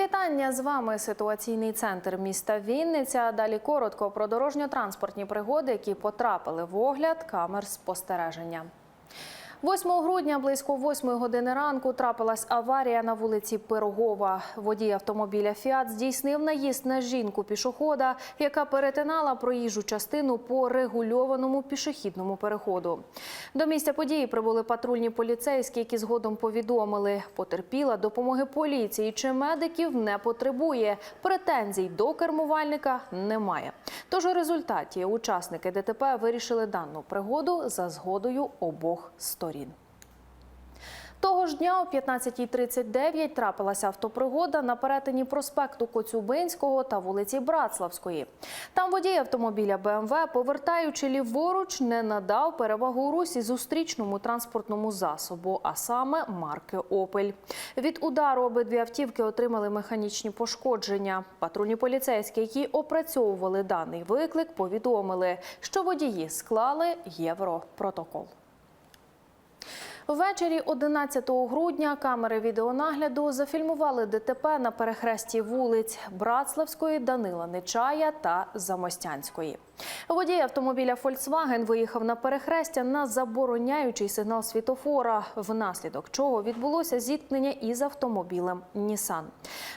вітання з вами. Ситуаційний центр міста Вінниця. Далі коротко про дорожньо-транспортні пригоди, які потрапили в огляд камер спостереження. 8 грудня близько 8 години ранку трапилась аварія на вулиці Пирогова. Водій автомобіля «Фіат» здійснив наїзд на жінку пішохода, яка перетинала проїжджу частину по регульованому пішохідному переходу. До місця події прибули патрульні поліцейські, які згодом повідомили, потерпіла допомоги поліції чи медиків не потребує. Претензій до кермувальника немає. Тож у результаті учасники ДТП вирішили дану пригоду за згодою обох сторін. Того ж дня о 15.39 трапилася автопригода на перетині проспекту Коцюбинського та вулиці Братславської. Там водій автомобіля БМВ, повертаючи ліворуч, не надав перевагу русі зустрічному транспортному засобу, а саме марки Опель. Від удару обидві автівки отримали механічні пошкодження. Патрульні поліцейські, які опрацьовували даний виклик, повідомили, що водії склали європротокол. Ввечері 11 грудня камери відеонагляду зафільмували ДТП на перехресті вулиць Братславської, Данила Нечая та Замостянської. Водій автомобіля Volkswagen виїхав на перехрестя на забороняючий сигнал світофора, внаслідок чого відбулося зіткнення із автомобілем Нісан.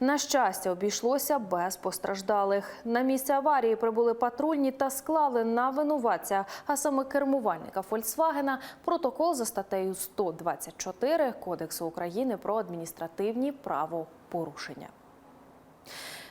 На щастя, обійшлося без постраждалих. На місце аварії прибули патрульні та склали на винуватця, а саме кермувальника Фольксвагена, протокол за статтею 124 Кодексу України про адміністративні правопорушення.